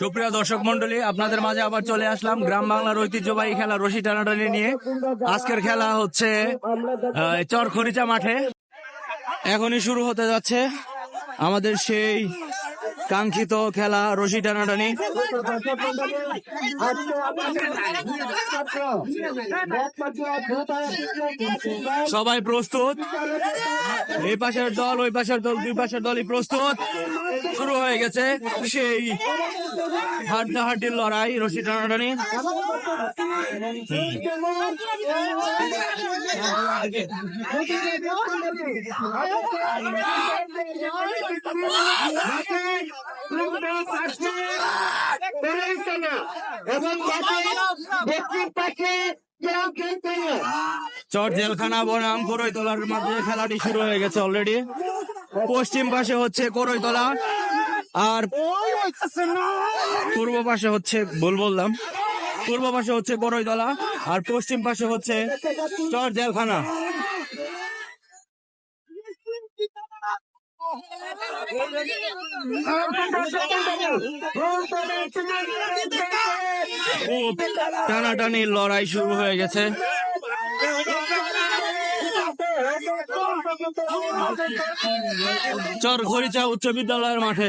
সুপ্রিয় দর্শক মন্ডলী আপনাদের মাঝে আবার চলে আসলাম গ্রাম বাংলার ঐতিহ্যবাহী খেলা রশি টানাটানি নিয়ে। আজকের খেলা হচ্ছে চরখরিচা মাঠে। এখনই শুরু হতে যাচ্ছে আমাদের সেই কাঙ্ক্ষিত খেলা, রশি টানাটানি। সবাই প্রস্তুত? এই পাশের দল, ওই পাশের দল, দুই পাশের দলই প্রস্তুত। শুরু হয়ে গেছে সেই হাড্ডাহাড্ডির লড়াই, রশি টানাটানি। কেউ জেলখানা বনাম করইতলার মাঝে খেলাটি শুরু হয়ে গেছে অলরেডি পশ্চিম পাশে হচ্ছে করইতলা আর পূর্ব পাশে হচ্ছে, ভুল বললাম, পূর্ব পাশে হচ্ছে করইতলা আর পশ্চিম পাশে হচ্ছে চর জেলখানা। টানাটানি লড়াই শুরু হয়ে গেছে। চর ঘড়িচা উচ্চ বিদ্যালয়ের মাঠে।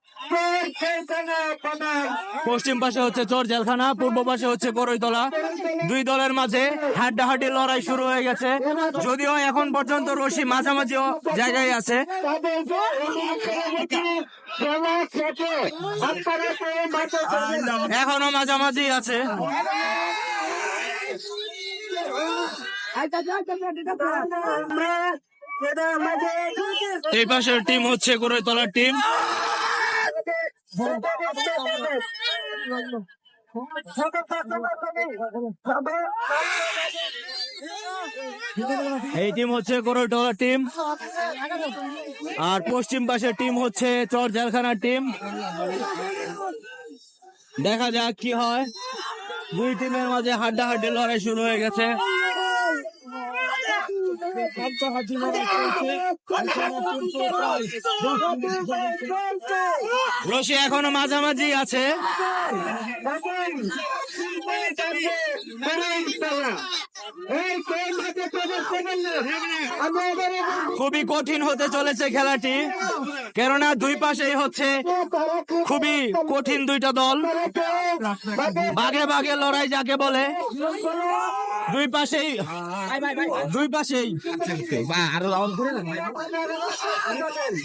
পশ্চিম পাশে হচ্ছে চর জেলখানা, পূর্ব পাশে হচ্ছে করইতলা দুই দলের মাঝে হাড্ডাহাড্ডি লড়াই শুরু হয়ে গেছে। যদিও এখন পর্যন্ত রশি মাঝামাঝি জায়গায় আছে। এখনও মাঝামাঝি আছে। এই পাশের টিম হচ্ছে করইতলার টিম। এই টিম হচ্ছে করইতলার টিম আর পশ্চিম পাশের টিম হচ্ছে চর জেলখানার টিম দেখা যাক কি হয়। দুই টিমের মাঝে হাড্ডা হাড্ডি লড়াই শুরু হয়ে গেছে। রশি এখনও মাঝামাঝি আছে খুবই কঠিন হতে চলেছে খেলাটি কেননা দুই পাশেই হচ্ছে খুবই কঠিন দুইটা দল বাঘে বাঘে লড়াই যাকে বলে দুই পাশেই দুই পাশেই।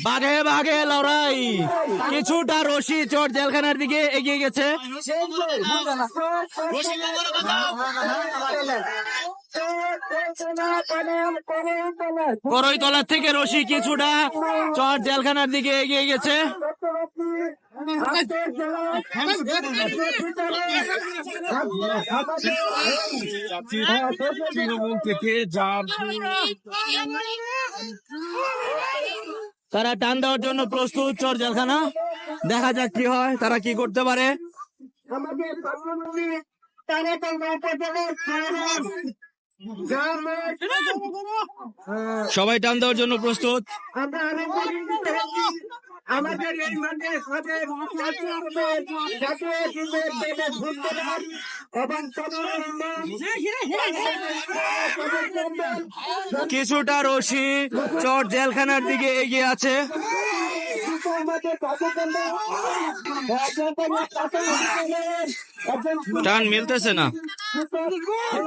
বাঘে বাঘে লড়াই। কিছুটা রশি চোর জেলখানার দিকে এগিয়ে গেছে। করইতলা থেকে রশি কিছুটা চর জেলখানার দিকে এগিয়ে গেছে। তারা টান দেওয়ার জন্য প্রস্তুত, চর জেলখানা। দেখা যাক কি হয়, তারা কি করতে পারে। আমাদের সবাই টান দেওয়ার জন্য প্রস্তুত। আমাদের এই মাঠে এবং কিছুটা রশি চট জেলখানার দিকে এগিয়ে আছে। টান মিলতেছে না।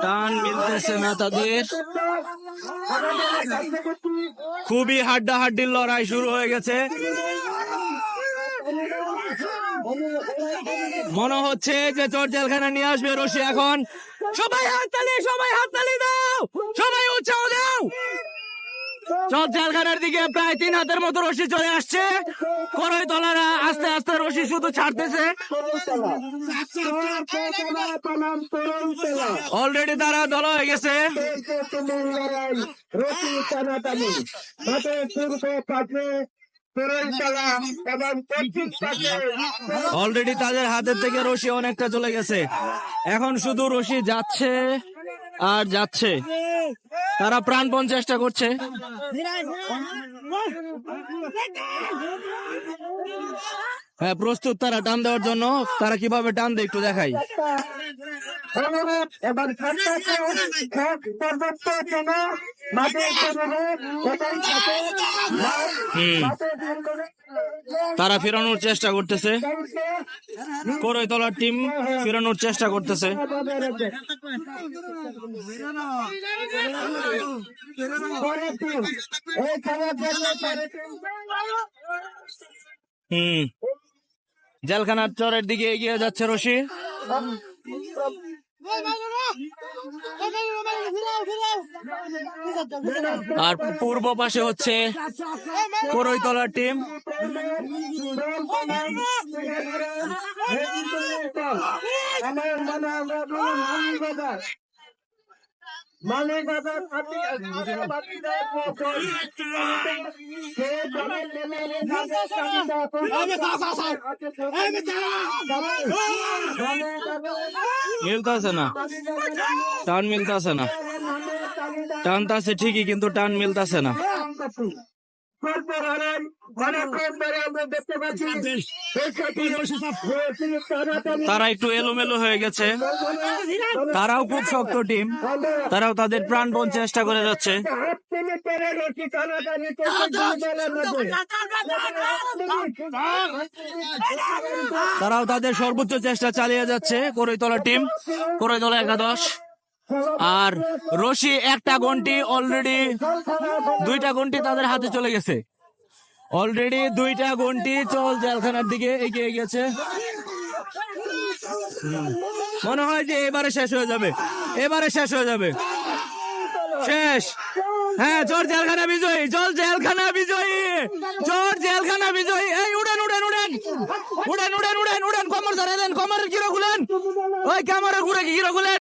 টান মিলতেছে না তাদের খুবই হাড্ডা হাড্ডির লড়াই শুরু হয়ে গেছে। মনে হচ্ছে যে চোর জেলখানা নিয়ে আসবে রশি এখন। সবাই হাততালি সবাই হাততালি দাও! সবাই উৎসাহ দাও! চল দিকে প্রায় তিন হাতের মতো রশি চলে আসছে। করই তলারা আস্তে আস্তে রশি শুধু ছাড়তেছে। অলরেডি তারা দল হয়ে গেছে। অলরেডি তাদের হাতের থেকে রশি অনেকটা চলে গেছে। এখন শুধু রশি যাচ্ছে আর যাচ্ছে। তারা প্রাণপণ চেষ্টা করছে। হ্যাঁ প্রস্তুত তারা, টান দেওয়ার জন্য। তারা কীভাবে টান দেয় একটু দেখাই। তারা ফেরানোর চেষ্টা করতেছে। করই তলার টিম ফেরানোর চেষ্টা করতেছে। হুম। জেলখানার চরের দিকে এগিয়ে যাচ্ছে রশি। আর পূর্ব পাশে হচ্ছে করইতলার টিম মানে মিলতেছে না টান মিলতেছে না টানতাছে ঠিকই কিন্তু টান মিলতেছে না তারা একটু এলোমেলো হয়ে গেছে। তারাও খুব শক্ত টিম। তারাও তাদের প্রাণপণ চেষ্টা করে যাচ্ছে। তারাও তাদের সর্বোচ্চ চেষ্টা চালিয়ে যাচ্ছে। করইতলা টিম করইতলা একাদশ। আর রশি একটা গন্টি অলরেডি দুইটা গন্টি তাদের হাতে চলে গেছে। অলরেডি দুইটা গন্টি চল জেলখানার দিকে এগিয়ে গেছে। মনে হয় যে এবারে শেষ হয়ে যাবে। এবারে শেষ হয়ে যাবে। শেষ। হ্যাঁ চোর জেলখানা বিজয়ী, চল জেলখানা বিজয়ী চোর জেলখানা বিজয়ী। এই, উড়েন উড়েন উড়েন। উড়েন উড়েন উড়েন উড়েন। কমর ধরে দেন, কমরের কিরো খুলেন ওই ক্যামেরা ঘুরে কিরো খুলেন